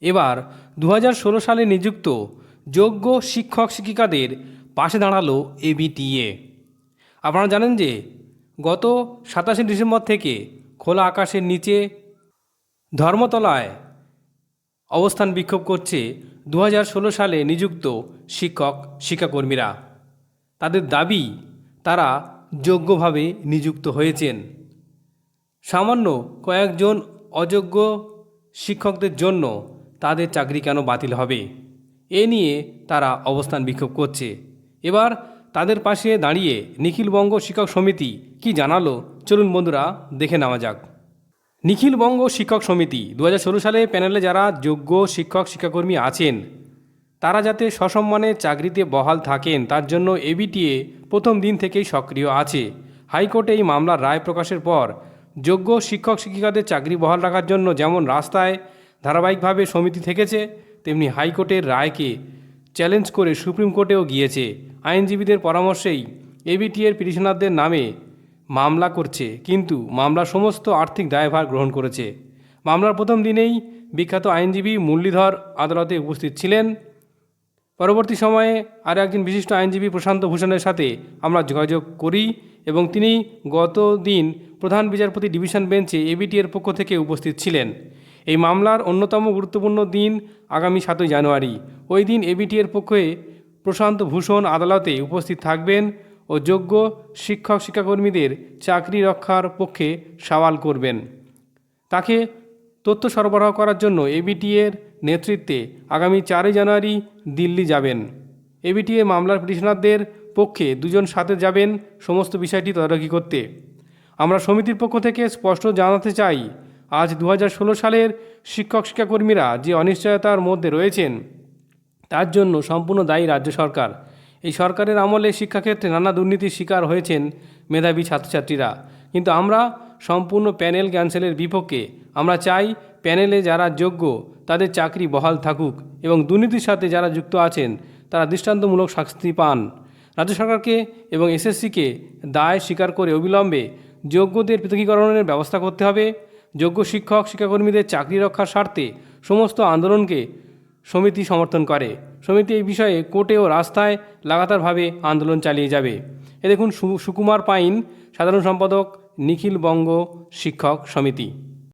এবার দু হাজার ষোলো সালে নিযুক্ত যোগ্য শিক্ষক শিক্ষিকাদের পাশে দাঁড়াল এবিটিএ আপনারা জানেন যে গত সাতাশে ডিসেম্বর থেকে খোলা আকাশের নিচে ধর্মতলায় অবস্থান বিক্ষোভ করছে দু হাজার ষোলো সালে নিযুক্ত শিক্ষক শিক্ষাকর্মীরা। তাদের দাবি, তারা যোগ্যভাবে নিযুক্ত হয়েছেন। সামান্য কয়েকজন অযোগ্য শিক্ষকদের জন্য তাদের চাকরি কেন বাতিল হবে? এ নিয়ে তারা অবস্থান বিক্ষোভ করছে। এবার তাদের পাশে দাঁড়িয়ে নিখিলবঙ্গ শিক্ষক সমিতি কি জানালো? চলুন বন্ধুরা দেখে নেওয়া যাক। নিখিলবঙ্গ শিক্ষক সমিতি দু হাজার ষোলো সালে প্যানেলে যারা যোগ্য শিক্ষক শিক্ষাকর্মী আছেন, তারা যাতে সসম্মানে চাকরিতে বহাল থাকেন, তার জন্য এবিটিএ প্রথম দিন থেকেই সক্রিয় আছে। হাইকোর্টে এই মামলার রায় প্রকাশের পর যোগ্য শিক্ষক শিক্ষিকাদের চাকরি বহাল রাখার জন্য যেমন রাস্তায় ধারাবাহিকভাবে সমিতি থেকেছে, তেমনি হাইকোর্টের রায়কে চ্যালেঞ্জ করে সুপ্রিম কোর্টেও গিয়েছে। আইনজীবীদের পরামর্শেই এবিটিএর পিটিশনারদের নামে মামলা করছে, কিন্তু মামলার সমস্ত আর্থিক দায়ভার গ্রহণ করেছে। মামলার প্রথম দিনেই বিখ্যাত আইনজীবী মুরলীধর আদালতে উপস্থিত ছিলেন। পরবর্তী সময়ে আর একজন বিশিষ্ট আইনজীবী প্রশান্ত ভূষণের সাথে আমরা যোগাযোগ করি এবং তিনি গত দিন প্রধান বিচারপতি ডিভিশন বেঞ্চে এবিটি এর পক্ষ থেকে উপস্থিত ছিলেন। এই মামলার অন্যতম গুরুত্বপূর্ণ দিন আগামী সাতই জানুয়ারি। ওই দিন এবিটি এর পক্ষে প্রশান্ত ভূষণ আদালতে উপস্থিত থাকবেন ও যোগ্য শিক্ষক শিক্ষাকর্মীদের চাকরি রক্ষার পক্ষে সওয়াল করবেন। তাকে তথ্য সরবরাহ করার জন্য এবিটিএর নেতৃত্বে আগামী চারই জানুয়ারি দিল্লি যাবেন। এবিটিএ মামলার পিটিশনারদের পক্ষে দুজন সাথে যাবেন সমস্ত বিষয়টি তদারকি করতে। আমরা সমিতির পক্ষ থেকে স্পষ্ট জানাতে চাই আজ দু হাজার ষোলো সালের শিক্ষক শিক্ষাকর্মীরা যে অনিশ্চয়তার মধ্যে রয়েছেন, তার জন্য সম্পূর্ণ দায়ী রাজ্য সরকার। এই সরকারের আমলে শিক্ষাক্ষেত্রে নানা দুর্নীতির শিকার হয়েছেন মেধাবী ছাত্রছাত্রীরা। কিন্তু আমরা সম্পূর্ণ প্যানেল ক্যান্সেলের বিপক্ষে, আমরা চাই প্যানেলে যারা যোগ্য, তাদের চাকরি বহাল থাকুক এবং দুর্নীতির সাথে যারা যুক্ত আছেন, তারা দৃষ্টান্তমূলক শাস্তি পান। রাজ্য সরকারকে এবং এসএসসিকে দায় স্বীকার করে অবিলম্বে যোগ্যদের পৃথকীকরণের ব্যবস্থা করতে হবে। যোগ্য শিক্ষক, শিক্ষাকর্মীদের চাকরি রক্ষার স্বার্থে সমস্ত আন্দোলনকে সমিতি সমর্থন করে। সমিতি এই বিষয়ে কোর্টে ও রাস্তায় লাগাতারভাবে আন্দোলন চালিয়ে যাবে। এ দেখুন সুকুমার পাইন, সাধারণ সম্পাদক, নিখিল বঙ্গ শিক্ষক সমিতি।